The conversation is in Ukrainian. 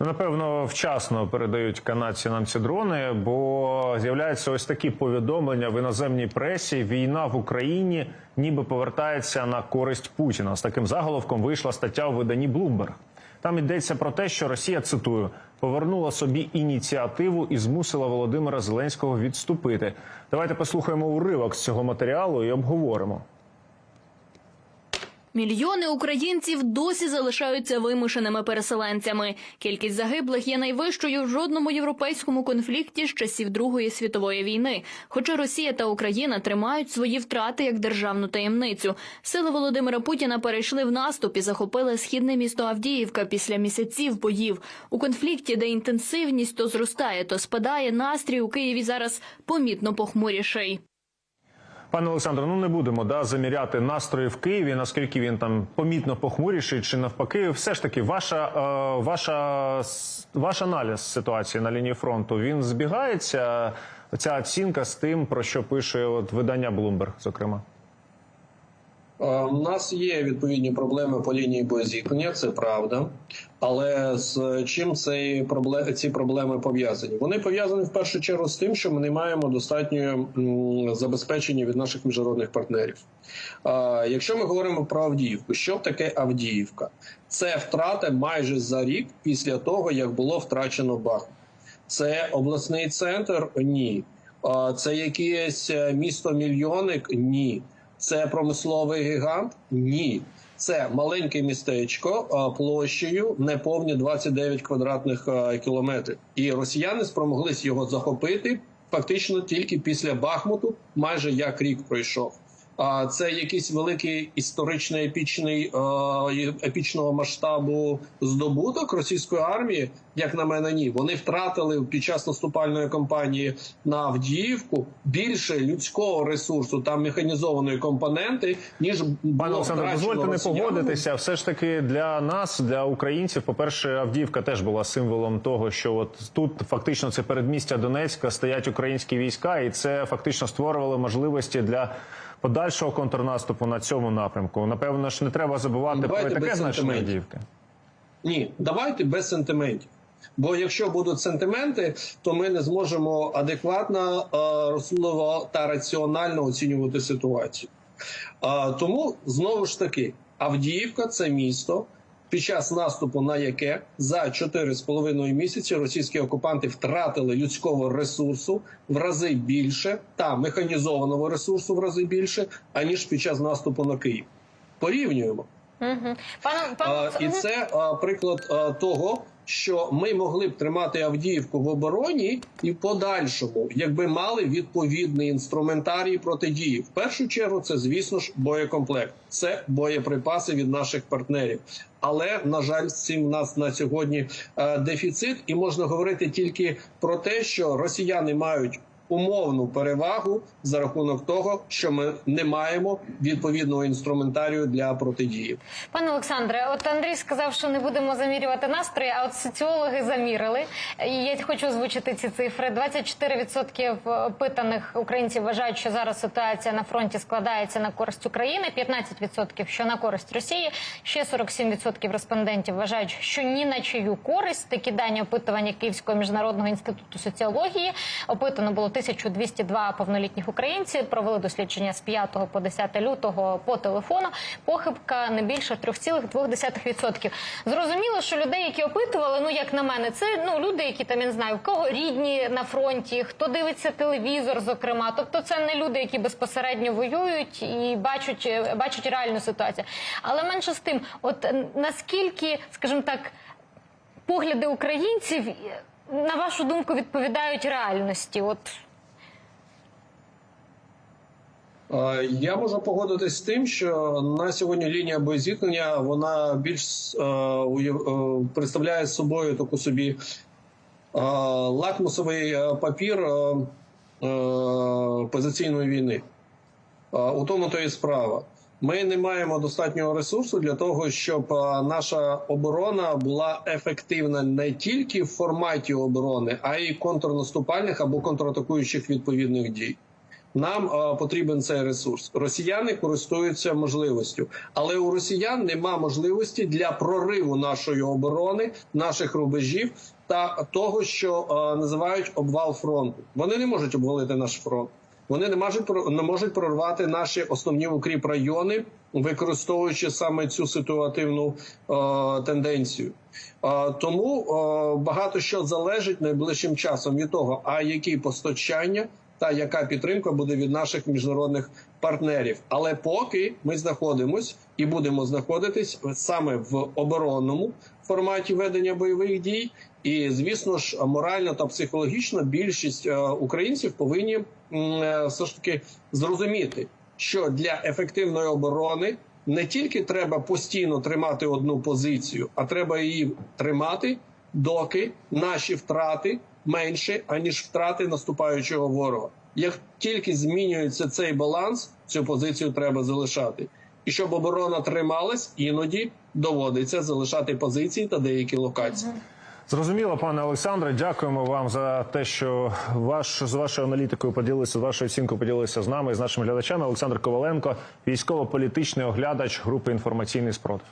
Ну, напевно, вчасно передають канадці нам ці дрони, бо з'являються ось такі повідомлення в іноземній пресі. Війна в Україні ніби повертається на користь Путіна. З таким заголовком вийшла стаття у виданні Bloomberg. Там йдеться про те, що Росія цитую повернула собі ініціативу і змусила Володимира Зеленського відступити. Давайте послухаємо уривок з цього матеріалу і обговоримо. Мільйони українців досі залишаються вимушеними переселенцями. Кількість загиблих є найвищою в жодному європейському конфлікті з часів Другої світової війни. Хоча Росія та Україна тримають свої втрати як державну таємницю. Сили Володимира Путіна перейшли в наступ і захопили східне місто Авдіївка після місяців боїв. У конфлікті, де інтенсивність то зростає, то спадає, настрій у Києві зараз помітно похмуріший. Пане Олександре, ну не будемо да заміряти настрої в Києві, наскільки він там помітно похмуріший, чи навпаки, все ж таки, ваша е, ваша ваш аналіз ситуації на лінії фронту він збігається. Ця оцінка з тим, про що пише от видання Bloomberg, зокрема. Е, У нас є відповідні проблеми по лінії боєзіткнення, це правда. Але з чим ці проблеми, ці проблеми пов'язані? Вони пов'язані в першу чергу з тим, що ми не маємо достатньо забезпечення від наших міжнародних партнерів. А, якщо ми говоримо про Авдіївку, що таке Авдіївка? Це втрата майже за рік після того, як було втрачено Бахмут. Це обласний центр? Ні. А, Це якесь е, місто мільйонник? Ні. Це промисловий гігант? Ні. Це маленьке містечко площею неповні 29 квадратних кілометрів. І росіяни спромоглись його захопити фактично тільки після Бахмуту, майже як рік пройшов. А це якийсь великий історичний епічний е, епічного масштабу здобуток російської армії, як на мене, ні. Вони втратили під час наступальної кампанії на Авдіївку більше людського ресурсу та механізованої компоненти, ніж Пане втрачено дозвольте не погодитися. Все ж таки для нас, для українців, по-перше, Авдіївка теж була символом того, що от тут фактично це передмістя Донецька стоять українські війська, і це фактично створювало можливості для подальшого контрнаступу на цьому напрямку. Напевно ж, не треба забувати Давайте про таке значення. Авдіївки. Ні, давайте без сентиментів. Бо якщо будуть сентименти, то ми не зможемо адекватно, е, розсудливо та раціонально оцінювати ситуацію. Е, Тому знову ж таки, Авдіївка це місто, під час наступу на яке за 4,5 місяці російські окупанти втратили людського ресурсу в рази більше та механізованого ресурсу в рази більше, аніж під час наступу на Київ. Порівнюємо. Угу. Пане, пане, А, і це а, приклад а, того, що ми могли б тримати Авдіївку в обороні і в подальшому, якби мали відповідний інструментарій протидії. В першу чергу, це звісно ж боєкомплект, це боєприпаси від наших партнерів. Але на жаль, цим в нас на сьогодні е, дефіцит, і можна говорити тільки про те, що росіяни мають умовну перевагу за рахунок того, що ми не маємо відповідного інструментарію для протидії. Пане Олександре, от Андрій сказав, що не будемо замірювати настрої, а от соціологи замірили. І я хочу озвучити ці цифри. 24% опитаних українців вважають, що зараз ситуація на фронті складається на користь України, 15% що на користь Росії. Ще 47% респондентів вважають, що ні на чию користь. Такі дані опитування Київського міжнародного інституту соціології опитано було 1202 повнолітніх українців. Провели дослідження з 5 по 10 лютого по телефону. Похибка не більше 3,2%. Зрозуміло, що людей, які опитували, ну як на мене, це ну люди, які там я не знаю, в кого рідні на фронті, хто дивиться телевізор, зокрема. Тобто, це не люди, які безпосередньо воюють і бачать, бачать реальну ситуацію. Але менше з тим, от наскільки, скажімо так, погляди українців на вашу думку відповідають реальності? От Е, Я можу погодитись з тим, що на сьогодні лінія боєзіткнення вона більш е, е, представляє собою таку собі е, лакмусовий е, папір е, е, позиційної війни. Е, У тому то і справа. Ми не маємо достатнього ресурсу для того, щоб е, наша оборона була ефективна не тільки в форматі оборони, а й контрнаступальних або контратакуючих відповідних дій. Нам е, потрібен цей ресурс. Росіяни користуються можливістю, але у росіян нема можливості для прориву нашої оборони, наших рубежів та того, що е, називають обвал фронту. Вони не можуть обвалити наш фронт. Вони не можуть не можуть прорвати наші основні укріп райони, використовуючи саме цю ситуативну е, тенденцію. Е, тому е, багато що залежить найближчим часом від того, а які постачання та яка підтримка буде від наших міжнародних партнерів. Але поки ми знаходимось і будемо знаходитись саме в оборонному форматі ведення бойових дій, і звісно ж морально та психологічно більшість е, українців повинні е, все ж таки зрозуміти, що для ефективної оборони не тільки треба постійно тримати одну позицію, а треба її тримати, доки наші втрати менше аніж втрати наступаючого ворога. Як тільки змінюється цей баланс, цю позицію треба залишати. І щоб оборона трималась, іноді доводиться залишати позиції та деякі локації. Зрозуміло, пане Олександре. Дякуємо вам за те, що ваш з вашою аналітикою поділилися, з вашою оцінкою поділилися з нами і з нашими глядачами. Олександр Коваленко, військово-політичний оглядач групи інформаційний спротив.